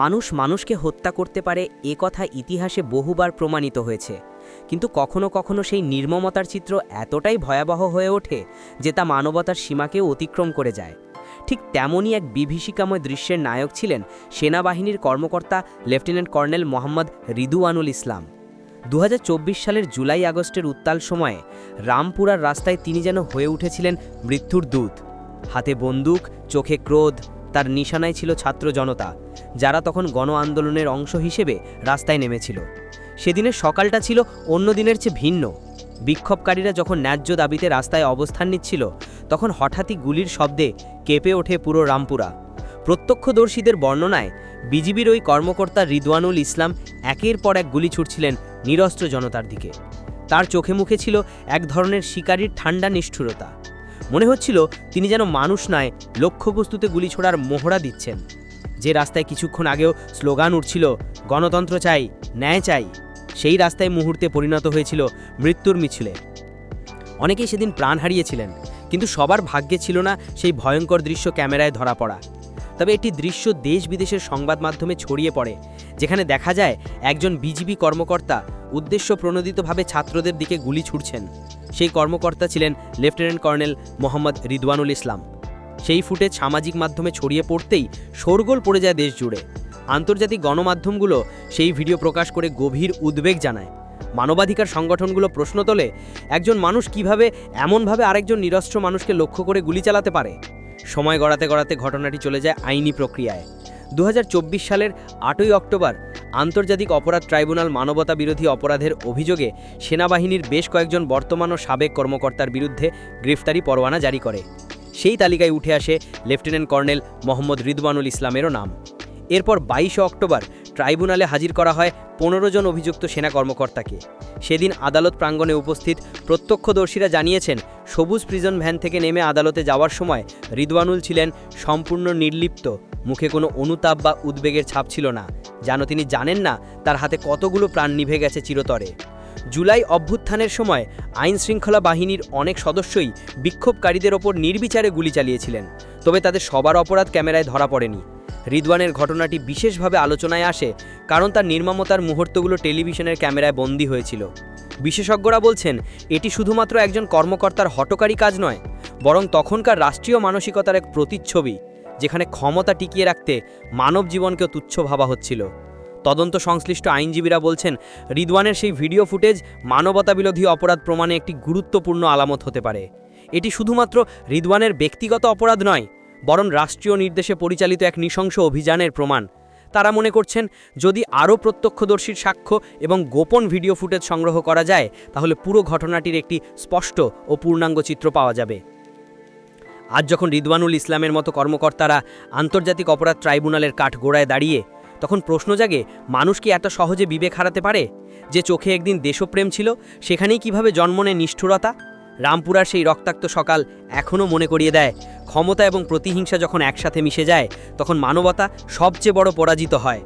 মানুষ মানুষকে হত্যা করতে পারে এ কথা ইতিহাসে বহুবার প্রমাণিত হয়েছে। কিন্তু কখনো কখনো সেই নির্মমতার চিত্র এতটাই ভয়াবহ হয়ে ওঠে যে তা মানবতার সীমাকেও অতিক্রম করে যায়। ঠিক তেমনই এক বিভীষিকাময় দৃশ্যের নায়ক ছিলেন সেনাবাহিনীর কর্মকর্তা লেফটেন্যান্ট কর্নেল মোহাম্মদ রিদুয়ানুল ইসলাম। দু হাজার চব্বিশ সালের জুলাই আগস্টের উত্তাল সময়ে রামপুরার রাস্তায় তিনি যেন হয়ে উঠেছিলেন মৃত্যুর দূত। হাতে বন্দুক, চোখে ক্রোধ তার নিশানায় ছিল ছাত্র জনতা, যারা তখন গণ আন্দোলনের অংশ হিসেবে রাস্তায় নেমেছিল। সেদিনের সকালটা ছিল অন্য দিনের চেয়ে ভিন্ন। বিক্ষোভকারীরা যখন ন্যায্য দাবিতে রাস্তায় অবস্থান নিচ্ছিল, তখন হঠাৎই গুলির শব্দে কেঁপে ওঠে পুরো রামপুরা। প্রত্যক্ষদর্শীদের বর্ণনায়, বিজিবির ওই কর্মকর্তা রিদওয়ানুল ইসলাম একের পর এক গুলি ছুটছিলেন নিরস্ত্র জনতার দিকে। তার চোখে মুখে ছিল এক ধরনের শিকারীর ঠান্ডা নিষ্ঠুরতা। মনে হচ্ছিল তিনি যেন মানুষ নয়, লক্ষ্যবস্তুতে গুলি ছোড়ার মোহরা দিচ্ছেন। যে রাস্তায় কিছুক্ষণ আগেও স্লোগান উঠছিল, গণতন্ত্র চাই, ন্যায় চাই, সেই রাস্তায় মুহূর্তে পরিণত হয়েছিল মৃত্যুর মিছিলে। অনেকেই সেদিন প্রাণ হারিয়েছিলেন, কিন্তু সবার ভাগ্যে ছিল না সেই ভয়ঙ্কর দৃশ্য ক্যামেরায় ধরা পড়া। তবে এটি দৃশ্য দেশ বিদেশের সংবাদ মাধ্যমে ছড়িয়ে পড়ে, যেখানে দেখা যায় একজন বিজিবি কর্মকর্তা উদ্দেশ্য প্রণোদিতভাবে ছাত্রদের দিকে গুলি ছুটছেন সেই কর্মকর্তা ছিলেন লেফটেন্যান্ট কর্নেল মোহাম্মদ রিদওয়ানুল ইসলাম। সেই ফুটেজ সামাজিক মাধ্যমে ছড়িয়ে পড়তেই শোরগোল পড়ে যায় দেশ জুড়ে। আন্তর্জাতিক গণমাধ্যমগুলো সেই ভিডিও প্রকাশ করে গভীর উদ্বেগ জানায়। মানবাধিকার সংগঠনগুলো প্রশ্ন তোলে, একজন মানুষ কীভাবে এমনভাবে আরেকজন নিরস্ত্র মানুষকে লক্ষ্য করে গুলি চালাতে পারে? সময় গড়াতে গড়াতে ঘটনাটি চলে যায় আইনি প্রক্রিয়ায়। দু হাজার চব্বিশ সালের আটই অক্টোবর আন্তর্জাতিক অপরাধ ট্রাইব্যুনাল মানবতা বিরোধী অপরাধের অভিযোগে সেনাবাহিনীর বেশ কয়েকজন বর্তমান ও সাবেক কর্মকর্তার বিরুদ্ধে গ্রেফতারি পরোয়ানা জারি করে। সেই তালিকায় উঠে আসে লেফটেন্যান্ট কর্নেল মোহাম্মদ রিদওয়ানুল ইসলামেরও নাম। এরপর বাইশে অক্টোবর ট্রাইব্যুনালে হাজির করা হয় পনেরো জন অভিযুক্ত সেনা কর্মকর্তাকে। সেদিন আদালত প্রাঙ্গণে উপস্থিত প্রত্যক্ষদর্শীরা জানিয়েছেন, সবুজ প্রিজন ভ্যান থেকে নেমে আদালতে যাওয়ার সময় রিদওয়ানুল ছিলেন সম্পূর্ণ নির্লিপ্ত, মুখে কোনো অনুতাপ বা উদ্বেগের ছাপ ছিল না। যেন তিনি জানেন না তার হাতে কতগুলো প্রাণ নিভে গেছে চিরতরে। জুলাই অভ্যুত্থানের সময় আইন শৃঙ্খলা বাহিনীর অনেক সদস্যই বিক্ষোভকারীদের ওপর নির্বিচারে গুলি চালিয়েছিলেন, তবে তাদের সবার অপরাধ ক্যামেরায় ধরা পড়েনি। রিদওয়ানের ঘটনাটি বিশেষভাবে আলোচনায় আসে কারণ তার নির্মমতার মুহূর্তগুলো টেলিভিশনের ক্যামেরায় বন্দী হয়েছিল। বিশেষজ্ঞরা বলছেন, এটি শুধুমাত্র একজন কর্মকর্তার হটকারী কাজ নয়, বরং তখনকার রাষ্ট্রীয় মানসিকতার এক প্রতিচ্ছবি, যেখানে ক্ষমতা টিকিয়ে রাখতে মানব জীবনকেও তুচ্ছ ভাবা হচ্ছিল। তদন্ত সংশ্লিষ্ট আইনজীবীরা বলছেন, রিদওয়ানের সেই ভিডিও ফুটেজ মানবতা বিরোধী অপরাধ প্রমাণে একটি গুরুত্বপূর্ণ আলামত হতে পারে। এটি শুধুমাত্র রিদওয়ানের ব্যক্তিগত অপরাধ নয় বরং রাষ্ট্রীয় নির্দেশে পরিচালিত এক নৃশংস অভিযানের প্রমাণ। তারা মনে করছেন, যদি আরও প্রত্যক্ষদর্শীর সাক্ষ্য এবং গোপন ভিডিও ফুটেজ সংগ্রহ করা যায়, তাহলে পুরো ঘটনাটির একটি স্পষ্ট ও পূর্ণাঙ্গ চিত্র পাওয়া যাবে। আজ যখন রিদওয়ানুল ইসলামের মতো কর্মকর্তারা আন্তর্জাতিক অপরাধ ট্রাইব্যুনালের কাঠ গোড়ায় দাঁড়িয়ে, তখন প্রশ্ন জাগে, মানুষ কি এত সহজে বিবেক হারাতে পারে? যে চোখে একদিন দেশপ্রেম ছিল, সেখানেই কীভাবে জন্ম নেয় নিষ্ঠুরতা? রামপুরার সেই রক্তাক্ত সকাল এখনও মনে করিয়ে দেয়। ক্ষমতা এবং প্রতিহিংসা যখন একসাথে মিশে যায়, তখন মানবতা সবচেয়ে বড় পরাজিত হয়।